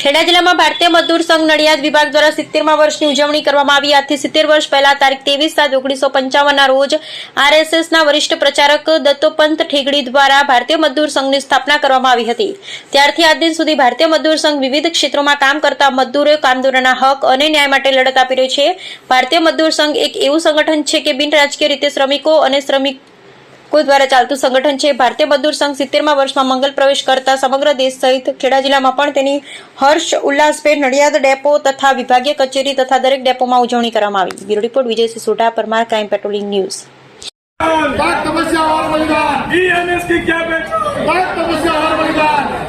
ખેડા જિલ્લામાં ભારતીય મજદૂર સંઘ નડિયાદ વિભાગ દ્વારા સિત્તેરમા વર્ષની ઉજવણી કરવામાં આવી. આજથી સિત્તેર વર્ષ પહેલા તારીખ ત્રેવીસ સાત ઓગણીસો પંચાવનના રોજ આરએસએસના વરિષ્ઠ પ્રચારક દત્તોપંત ઠેગડી દ્વારા ભારતીય મજદૂર સંઘની સ્થાપના કરવામાં આવી હતી. ત્યારથી આજ દિન સુધી ભારતીય મજદૂર સંઘ વિવિધ ક્ષેત્રોમાં કામ કરતા મજદૂરો, કામદારોના હક અને ન્યાય માટે લડત આપી રહ્યો છે. ભારતીય મજદૂર સંઘ એક એવું સંગઠન છે કે બિન રાજકીય રીતે શ્રમિકો અને શ્રમિક કોઈ દ્વારા ચાલતું સંગઠન છે ભારતીય મજદૂર સંઘ સિત્તેરમા વર્ષમાં મંગલ પ્રવેશ કરતા સમગ્ર દેશ સહિત ખેડા જિલ્લામાં પણ તેની હર્ષ ઉલ્લાસભેર નડિયાદ ડેપો તથા વિભાગીય કચેરી તથા દરેક ડેપોમાં ઉજવણી કરવામાં આવી bureau report Vijaysinh Sodha Parmar crime patrolling news बात तपस्या और बलिदान ईएमएस की क्या पहचान बात तपस्या और बलिदान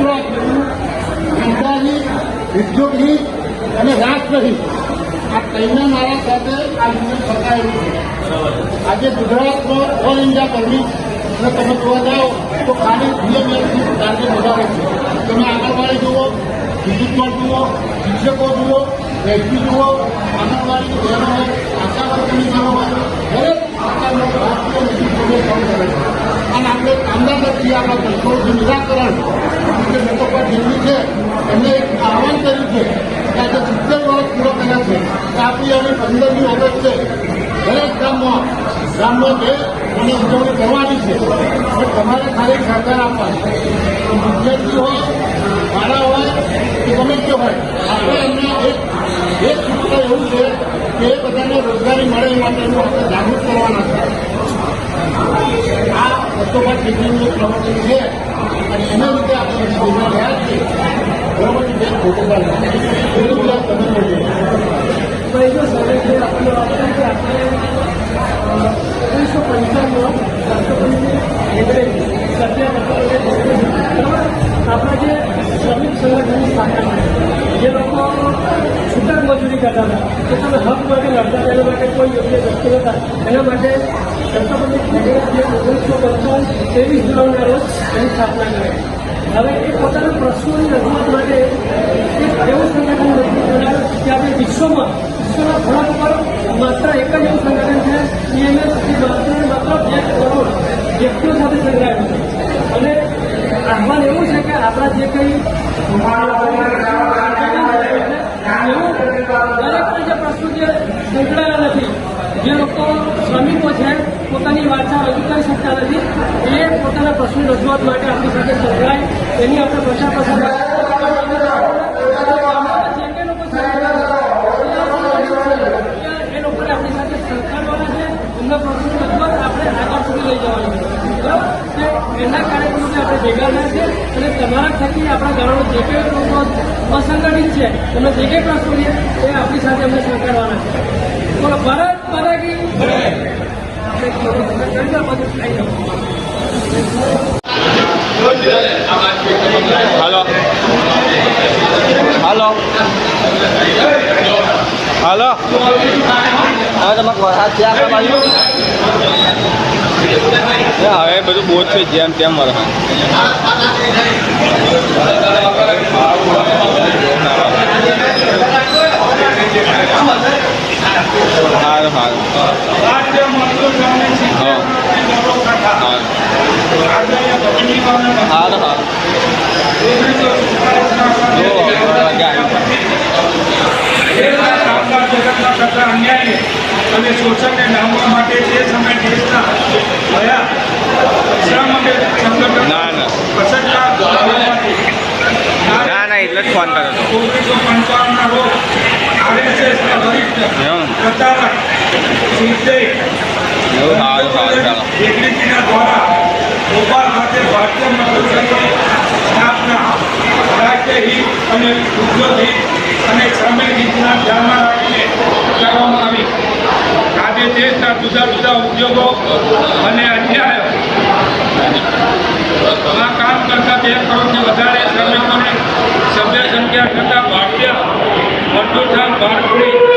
સંસ્થાહિત ઉદ્યોગહિત અને રાષ્ટ્રહિત આ ત્રણના નારા સાથે આ યુનિયન પકડાયેલું છે. આજે ગુજરાતમાં ઓલ ઇન્ડિયા કરવી અને તમે જોવા જાઓ તો ખાલી બીએમએસની ટાર્ગેટ વધારે છે. તમે આંગણવાડી જુઓ વિદ્યુતમાં જુઓ, શિક્ષકો જુઓ એસપી જુઓ આંગણવાડી બહેનો આશા વર્કરની બહેનો દરેક પ્રકારનો રાષ્ટ્રીય નેતૃત્વને કામ કરે છે અને આપણે કામદાર નથી આપણા પ્રશ્નોનું નિરાકરણ જે મોટોપા જેમની છે એમને એક આહવાન કર્યું છે કે આજે સિત્તેર વર્ષ પૂરો કર્યા છે અને પંદરમી ઓગસ્ટે દરેક ગામમાં ગામમાં જે અને ઉજવણી કરવાની છે. પણ તમારે ખાલી સહકાર આપવાનો. તો વિદ્યાર્થી હોય શાળા હોય, કે ગમે તે હોય, આપણે એમને એક એક સૂત્ર એવું છે કે એ બધાને રોજગારી મળે એ માટેનું આપણે જાગૃત કરવાના છે. આ દત્તોભાઈ ટેકનીકનું પ્રવચન છે. અને એના લીધે આપણે જોવા રહ્યા છીએ. બરોબર છે, બેન? ફોટોગ્રાફ પહેલો સમય છે આપણો આપણે કે આપણે ઓગણીસો સત્ય આપણા જે શ્રમિક સંગઠનની સ્થાપના કરી જે લોકો છૂટક મજૂરી કરતા હતા કે તમે હક માટે લડતા એના માટે કોઈ યોગ્ય વ્યક્તિ હતા એના માટે હેગડે જે ઓગણીસો પંચાવન ત્રેવીસ જુલાઈના સ્થાપના કરી હવે એ પોતાના પ્રશ્નોની રજૂઆત માટે એવું સંગઠન રજૂ કરાયું કે આપણે વિશ્વમાં વિશ્વના ખોરાક ઉપર માત્ર એક જ એવું સંગઠન છે ઈએમએસ જે માત્ર ને માત્ર બે કરોડ વ્યક્તિઓ સાથે સંકળાયેલું છે. અને આહવાન એવું છે કે આપણા જે કંઈ એવું દરેક પણ જે પ્રશ્નો જે સંકળાયેલા નથી, જે લોકો શ્રમિકો છે, પોતાની વાર્તા રજૂ કરી શકતા નથી, એ પોતાના પ્રશ્ન રજૂઆત માટે આપણી સાથે સંકળાય, એની આપણે પ્રચાર પ્રસાર જે કંઈ લોકો એ લોકોને આપણી સાથે સંકળાવવાના છે એમના પ્રશ્નો રજૂઆત આપણે આગળ સુધી લઈ જવાની છે બરાબર કે એના કાર્યક્રમોને આપણે ભેગા થયા છે અને તમારા થકી આપણા ગામનો જે કંઈ લોકો અસંગઠિત છે એમને જે કંઈ પ્રશ્નો છે એ આપણી સાથે અમને સંકળાવવાના છે. પણ ભારત માતા કી આપણે હલો હાલો. હાલો. હાલો. હવે તમે વરસાદ છે આપણા બાજુ. એ હવે બધું બહુ છે જેમ તેમ વરસાદ સારું સારું સારું સારું અન્યાય અને શોષણને ડામવા માટે જે સમય દેશના ગયા શા માટે સંગઠન ના ના. એટલે જ ફોન કર્યો હતો ઓગણીસો પંચાવનના રોજ આરએસએસના વરિષ્ઠ દ્વારા ભોપાલ ખાતે ભારતીય મતદાર સ્થાપના રાષ્ટ્રહિત અને ઉદ્યોગહિત અને શ્રમિક હિતના ધ્યાનમાં દેશના જુદા જુદા ઉદ્યોગો અને અન્યાય આ કામ કરતા બે કરોડથી વધારે શ્રમિકોને સભ્ય સંખ્યા થતા ભારતીય સંઘ ભારત